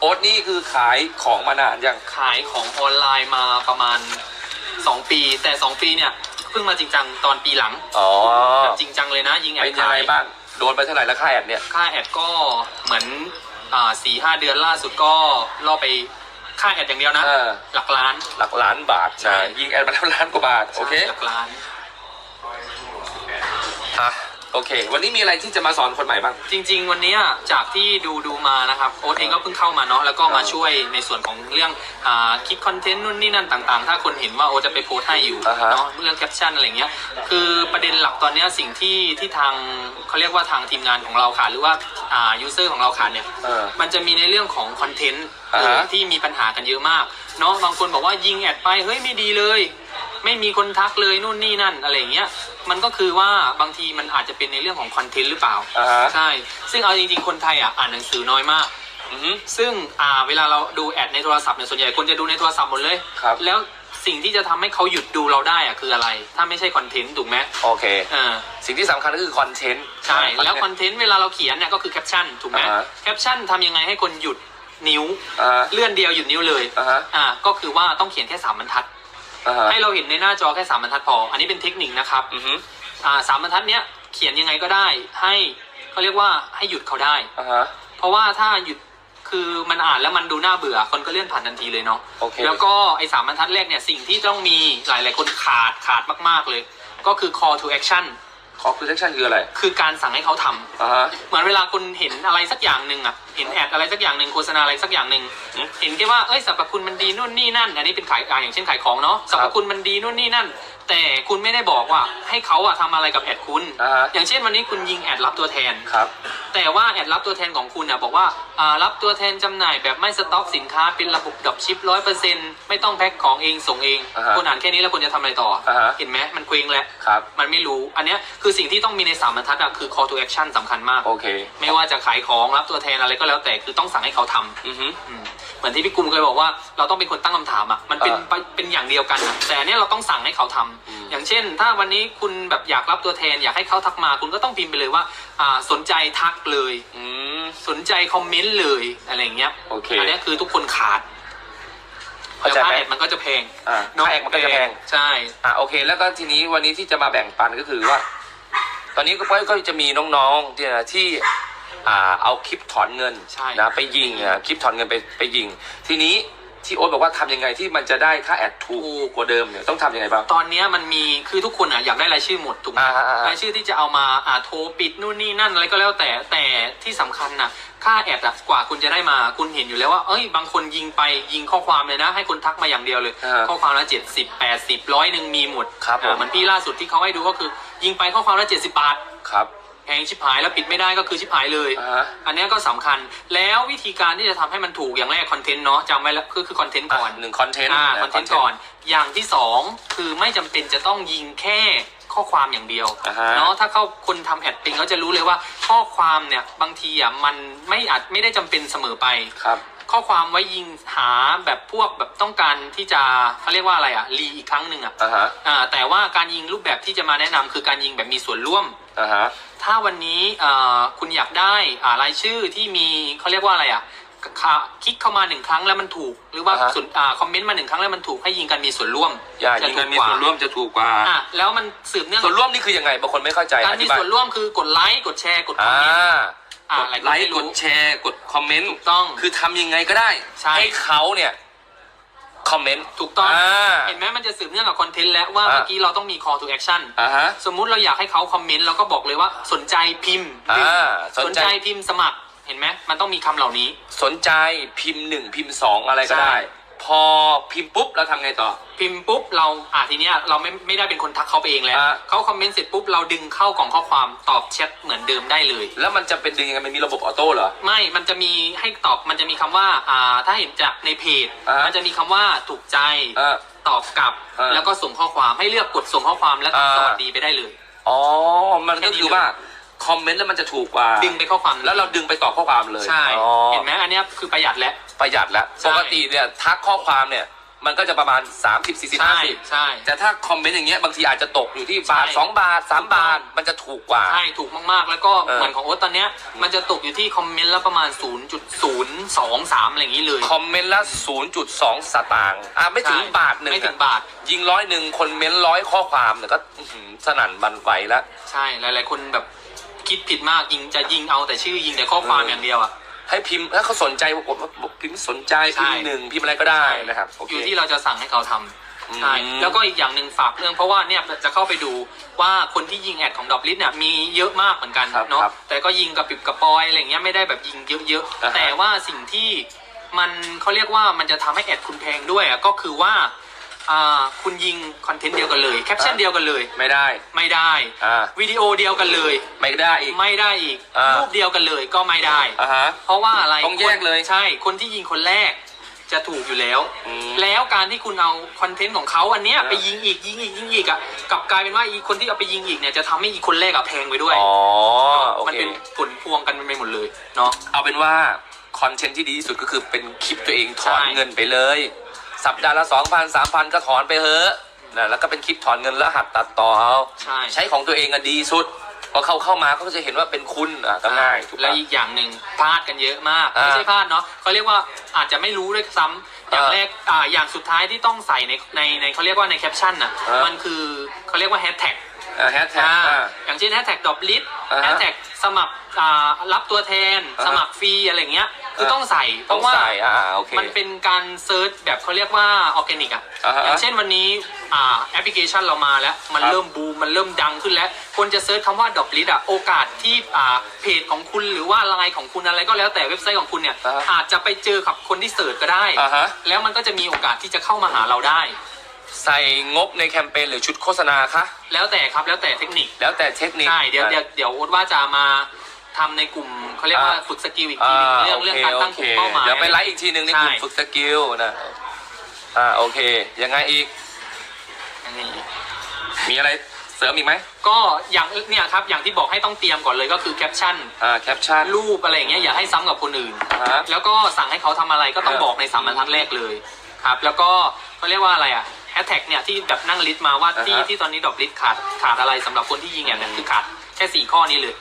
โอ๊ตนี่คือขายของมานานยังขายของออนไลน์มาประมาณ 2 ปี แต่ 2 ปีเนี่ยเพิ่งมาจริงจังตอนปีหลังอ๋อแบบจริงจังเลยนะ ยิงแอเป็ดนยังขาไงยบ้างโดนไปเท่าไหร่แล้วค่าแอดเนี่ย ค่าแอดก็เหมือนอ่าสี่ห้าเดือนล่าสุดก็ล่อไปค่าแอดอย่างเดียวนะ เออ หลักล้าน หลักล้านบาทใช่นะยิงแอดมาแล้วล้านกว่าบาท โอเคใช่หลักล้าน อะ โอเค วันนี้มีอะไรที่จะมาสอนคนใหม่บ้าง จริง ๆ วันเนี้ยจากที่ดูดูมานะครับโอ๊ตเองก็เพิ่งเข้ามาเนาะแล้วก็มาช่วยในส่วนของเรื่องอ่าคิดคอนเทนต์นู่นนี่นั่นต่างๆ ถ้าคนเห็นว่าโอ๊ตจะไปโพสต์ให้อยู่อ่าฮะเนาะเรื่องแคปชั่นอะไรเงี้ยคือประเด็นหลักตอนเนี้ยสิ่งที่ที่ทางเขาเรียกว่าทางทีมงานของเราขาดหรือว่าอ่ายูเซอร์ของเราขาดเนี่ยเออมันจะมีในเรื่องของคอนเทนต์อ่าฮะ ที่มีปัญหากันเยอะมากเนาะบางคนบอกว่ายิงแอดไปเฮ้ยไม่ดีเลย ไม่มีคนทักเลยนู่นนี่นั่นอะไรอย่างเงี้ยมันก็คือว่าบางทีมันอาจจะเป็นในเรื่องของคอนเทนต์หรือเปล่าอ่าฮะ ใช่ซึ่งเอาจริงๆคนไทยอะอ่านหนังสือน้อยมาก อือฮึ ซึ่งอ่าเวลาเราดูแอดในโทรศัพท์เนี่ยส่วนใหญ่คนจะดูในโทรศัพท์หมดเลย ครับ แล้วสิ่งที่จะทำให้เขาหยุดดูเราได้อะคืออะไร ถ้าไม่ใช่คอนเทนต์ถูกไหมโอเค เออ สิ่งที่สำคัญก็คือคอนเทนต์ ใช่ แล้วคอนเทนต์เวลาเราเขียนเนี่ยก็คือแคปชั่นถูกไหมอ่าฮะ แคปชั่นทำยังไงให้คนหยุดนิ้ว อ่าฮะ เลื่อนเดียวหยุดนิ้วเลยอ่าฮะ อ่าก็คือว่าต้องเขียนแค่สามบรรทัด อ่าฮะให้เราเห็นในหน้าจอแค่สามบรรทัดพอ อันนี้เป็นเทคนิคนะครับอือฮึอ่าสามบรรทัดเนี้ยเขียนยังไงก็ได้ ให้เขาเรียกว่าให้หยุดเขาได้ อ่าฮะ เพราะว่าถ้าหยุดคือมันอ่านแล้วมันดูน่าเบื่อคนก็เลื่อนผ่านทันทีเลยเนาะโอเค แล้วก็ไอ้สามบรรทัดแรกเนี่ยสิ่งที่ต้องมีหลาย ๆ คนขาดขาดมากๆเลย ก็คือ call to action คอคือเซ็กชันคืออะไรคือการสั่งให้เขาทำ อ่าฮะ เหมือนเวลาคนเห็นอะไรสักอย่างหนึ่งอะเห็นแอดอะไรสักอย่างหนึ่งโฆษณาอะไรสักอย่างหนึ่งอืมเห็นแค่ว่าเอ้ยสรรพคุณมันดีนู่นนี่นั่น อันนี้เป็นขายอ่าอย่างเช่นขายของเนาะสรรพคุณมันดีนู่นนี่นั่น แต่คุณไม่ได้บอกว่าให้เขาอะทำอะไรกับแอดคุณ อ่าฮะ อย่างเช่นวันนี้คุณยิงแอดรับตัวแทน ครับ แต่ว่าแอดรับตัวแทนของคุณน่ะบอกว่าอ่ารับตัวแทนจำหน่ายแบบไม่สต็อกสินค้าเป็นระบบดับชิปร้อยเปอร์เซ็นต์ไม่ต้องแพ็คของเองส่งเองอ่าฮะคุณอ่านแค่นี้แล้วคุณจะทำอะไรต่ออ่าฮะ เห็นไหมมันเคว้งแล้วครับ มันไม่รู้อันเนี้ยคือสิ่งที่ต้องมีในสามบรรทัดอะคือ call to action สำคัญมาก โอเค ไม่ว่าจะขายของรับตัวแทนอะไรก็แล้วแต่คือต้องสั่งให้เขาทำอือฮึ อืมเหมือนที่พี่กุมเคยบอกว่าเราต้องเป็นคนตั้งคำถามอะมันเป็นอ่าไปเป็นอย่างเดียวกันอะแต่อันเนี้ยเราต้องสั่งให้เขาทำอืม อย่างเช่น ถ้าวันนี้คุณแบบอยากรับตัวแทน อยากให้เขาทักมาคุณก็ต้องพิมพ์ไปเลยว่าอ่าสนใจทักเลย อืม สนใจคอมเมนต์เลยอะไรอย่างเงี้ยโอเคอันเนี้ยคือทุกคนขาดเข้าแล้วใจค่าไหมแอดมันก็จะแพงอ่าเนาะค่าแอดมันก็จะแพง ใช่ อะโอเค แล้วก็ทีนี้วันนี้ที่จะมาแบ่งปันก็คือว่า ตอนนี้ก็ก็จะมีน้องๆที่นะที่ อ่าเอาคลิปถอนเงินใช่ นะไปยิงอะคลิปถอนเงินไปไปยิง ทีนี้ที่โอ๊ตบอกว่าทำยังไงที่มันจะได้ค่าแอดถูกกว่าเดิมเนี่ยต้องทำยังไงบ้าง ตอนเนี้ยมันมีคือทุกคนอะอยากได้รายชื่อหมดถูกไหมอ่าอ่าอ่ารรายชื่อที่จะเอามาอ่าโทรปิดนู่นนี่นั่นอะไรก็แล้วแต่แต่ที่สำคัญน่ะค่าแอดอะกว่าคุณจะได้มาคุณเห็นอยู่แล้วว่าเอ้ยบางคนยิงไปยิงข้อความเลยนะ ให้คนทักมาอย่างเดียวเลย อ่าข้อความละเจ็ดสิบแปดสิบร้อยหนึ่งมีหมดครับผม อ่าเหมือนพี่ล่าสุดที่เขาให้ดูก็คือ ยิงไปข้อความละเจ็ดสิบบาท ครับแพ งชิบหายแล้วปิดไม่ได้ก็คือชิบหายเลย อ่าฮะ อันเนี้ยก็สำคัญแล้ววิธีการที่จะทำให้มันถูกอย่างแรกคอนเทนต์เนาะจำไว้แล้วคือคือคอนเทนต์ก่อน หนึ่งคอนเทนต์อ่าคอนเทนต์ก่อน อย่างที่สองคือไม่จำเป็นจะต้องยิงแค่ข้อความอย่างเดียวอ่าฮะ เนาะถ้าเขาคนทำแอดเป็นเขาจะรู้เลยว่าข้อความเนี่ยบางทีอะมันไม่อาจไม่ได้จำเป็นเสมอไป ครับ ข้อความไว้ยิงหาแบบพวกแบบต้องการที่จะเขาเรียกว่าอะไรอะรีอีกครั้งหนึ่งอะอ่าฮะอ่าแต่ว่าการยิงรูปแบบที่จะมาแนะนำคือการยิงแบบมีส่วนร่วม อ่าฮะ ถ้าวันนี้เอ่อคุณอยากได้อ่ารายชื่อที่มีเขาเรียกว่าอะไรอะค่ะคลิกเข้ามาหนึ่งครั้งแล้วมันถูก หรือว่าอ่าฮะ ส่วนอ่าคอมเมนต์มาหนึ่งครั้งแล้วมันถูกให้ยิงกันมีส่วนร่วมอย่าจะยิงกันมีถูกกว่าส่วนร่วมจะถูกกว่า อะแล้วมันสืบเนื่องส่วนร่วมนี่คือยังไงบางคนไม่เข้าใจการอมีธิบายส่วนร่วมคือกดไลค์กดแชร์กดคอมอ่า เมนต์ อ่ากดหลายคนไลไม่ค์รู้กดแชร์กดคอมเมนต์ถูกต้องคือทำยังไงก็ได้ใช่ให้เขาเนี่ยคอมเมนต์ ถูกต้อง อ่าเห็นไหมมันจะสืบเนื่องกับคอนเทนต์แล้วว่าอ่า เมื่อกี้เราต้องมี call to action อ่าฮะ สมมุติเราอยากให้เขาคอมเมนต์เราก็บอกเลยว่าสนใจพิมพ์อ่าสสนนใจใจพิมพ์สมัคร เห็นไหมมันต้องมีคำเหล่านี้ สนใจพิมพ์หนึ่งพิมพ์สองอะไรก็ใช่ได้ พอพิมพ์ปุ๊บเราทำไงต่อ พิมพ์ปุ๊บเราอะทีเนี้ยเราไม่ไม่ได้เป็นคนทักเขาไปเองแล้วอ่า เขาคอมเมนต์เสร็จปุ๊บเราดึงเข้ากล่องข้อความตอบแชทเหมือนเดิมได้เลย แล้วมันจะเป็นดึงยังไงมันมีระบบออโต้เหรอ ไม่ มันจะมีให้ตอบ มันจะมีคำว่า อ่า ถ้าเห็นจากในเพจ อ่ามั มันจะมีคำว่าถูกใจ เออ ตอบกลับ อ่าแล้วก็ส่งข้อความให้เลือกกดส่งข้อความแล้วก็อ่า สวัสดีไปได้เลย อ๋อ มันก็คือว่าค อมเมนต์แล้วมันจะถูกกว่า ดึงไปข้อความแล้วเราดึงไปตอบข้อความเลยใช่อ๋อเห็นไหมอันเนี้ยคือประหยัดแล้ว ประหยัดแล้วใช่ ปกติเนี่ยทักข้อความเนี่ยมันก็จะประมาณ 30 40 ใช่50 ใช่ แต่ถ้าคอมเมนต์อย่างเงี้ยบางทีอาจจะตกอยู่ที่บาท ใช่สองบาทสามบาท มันจะถูกกว่า ใช่ถูกมากๆ แล้วก็เออ เหมือนของโอ๊ตตอนเนี้ยมันจะตกอยู่ที่คอมเมนต์ละประมาณ 0.023อะไรอย่างนี้เลยคอมเมนต์ละ 0.2 สตางค์อะไม่ถึงใช่บาทหนึ่งไม่ถึงอะบาท ยิงร้อยหนึ่งคนเม้นร้อยข้อความเนี่ยก็อื้อหือสนั่นหมันไหวแล้ว ใช่หลายๆ คนแบบ คิดผิดมากยิงจะยิงเอาแต่ชื่อยิงแต่ข้อความเออออย่างเดียวอะ ให้พิมพ์ถ้าเขาสนใจกดว่าพิมพ์สนใจใช่ พิมพ์หนึ่งพิมพ์อะไรก็ได้นะครับโออเคยู่ที่เราจะสั่งให้เขาทำอืมใช่แล้วก็อีกอย่างหนึ่งฝากเรื่องเพราะว่าเนี่ยจะเข้าไปดูว่าคนที่ยิงแอดของดอบลิสเนี่ยมีเยอะมากเหมือนกันครับเนาะครับแต่ก็ยิงกับปิบกับปอยอะไรเงี้ยไม่ได้แบบยิงเยอะอ่าฮะๆแต่ว่าสิ่งที่มันเขาเรียกว่ามันจะทำให้แอดคุณแพงด้วยอะก็คือว่า อ่าคุณยิงคอนเทนต์เดียวกันเลยแคปชั่นเดียวกันเลย ไม่ได้ ไม่ได้อ่าวิดีโอเดียวกันเลย ไม่ได้อีก ไม่ได้อีกอ่ารู รูปเดียวกันเลยก็ไม่ได้ อ่าฮะ เพราะว่าอะไรต้องแยกเลยใช่ คนที่ยิงคนแรกจะถูกอยู่แล้ว อืมแล้วการที่คุณเอาคอนเทนต์ของเขาอันเนี้ยอ่าไปยิงอีกยิงอีกยิงอีกอะกลับกลายเป็นว่าอีคนที่เอาไปยิงอีกเนี่ยจะทำให้อีคนแรกอะแพงไปด้วย อ๋อโอมันเค เป็นผลพวงกันไปหมดเลยเนาะ เอาเป็นว่า คอนเทนต์ที่ดีที่สุดก็คือเป็นคลิปตัวเองถอนใช่ เงินไปเลย สัปดาห์ละสองพันสามพันก็ถอนไปเถอะนะแล้วก็เป็นคลิปถอนเงินแล้วหัดตัดต่อเอาใช่ใช้ของตัวเองอะดีสุดพอเขาเข้ามาก็จะเห็นว่าเป็นคุณอะก็ง่ายถูกและปะอีกอย่างหนึ่งพลาดกันเยอะมาก อ่าไม่ใช่พลาดเนาะเขาเรียกว่าอาจจะไม่รู้ด้วยซ้ำอย่างอ่าแรกอ่าอย่างสุดท้ายที่ต้องใส่ในในในเขาเรียกว่าในแคปชั่นอะอ่ามัมันคือเขาเรียกว่าแฮชแท็ก แฮชแท็กอ่าอย่างเช่นแฮชแท็กดอ p ลิสอ่าฮะแฮชแท็กสมัครอ่ารับตัวแทน อ่าฮะ สมัครฟรีอะไรเงี้ย คือเออต้องใส่ เพต้องราะว่าใส่อ่าโอเค มันเป็นการเซิร์ชแบบเขาเรียกว่าออร์แกนิกอะอ่าฮะอย่างเช่นวันนี้อ่าแอปพลิเคชันเรามาแล้ว มันครับเริ่มบูมมันเริ่มดังขึ้นแล้ว คนจะเซิร์ชคำว่าดอ p ลิสอะโอกาสที่อ่าเพจของคุณหรือว่าไลน์ของคุณอะไรก็แล้วแต่เว็บไซต์ของคุณเนี่ยอ่าฮะอาจจะไปเจอกับคนที่เสิร์ชก็ได้ อ่าฮะ แล้วมันก็จะมีโอกาสที่จะเข้ามาหาเราได้ ใส่งบในแคมเปญหรือชุดโฆษณาคะแล้วแต่ครับแล้วแต่เทคนิคแล้วแต่เทคนิค ใช่เดี๋ยวเดี๋ยวเดี๋ยวโอ๊ตว่าจะมาทำในกลุ่มเขาเรียกว่าอ่า ฝึกสกิลอีกทีหนึงเรื่องเรื่องการตั้งกลุ่มเป้าหมาย เดี๋ยวไปไลฟ์อีกทีหนึ่งในกลุ่มใช่ ฝึกสกิลนะอ่าโอเค ยังไงอีกอันนี้มีอะไรเสริมอีกไหมก็อย่างเนี่ยครับอย่างที่บอกให้ต้องเตรียมก่อนเลยก็คือแคปชั่นอ่าแคปชั่น รูปอะไรอย่างเงี้ยอย่าให้ซ้ำกับคนอื่น อ่าฮะแล้วก็สั่งให้เขาทำอะไรก็ต้องเออบอกในสามบรรทัดแรกเลยครับ แล้วก็เขาเรียกว่าอะไรอะ แฮชแท็กเนี่ยที่แบบนั่งลิสต์มาว่าที่อ่าฮะ ที่ตอนนี้ดอกลิสต์ขาดขาดอะไรสำหรับคนที่ยิงเนี่ยเนี่ยคือขาดแค่สี่ข้อนี้เลย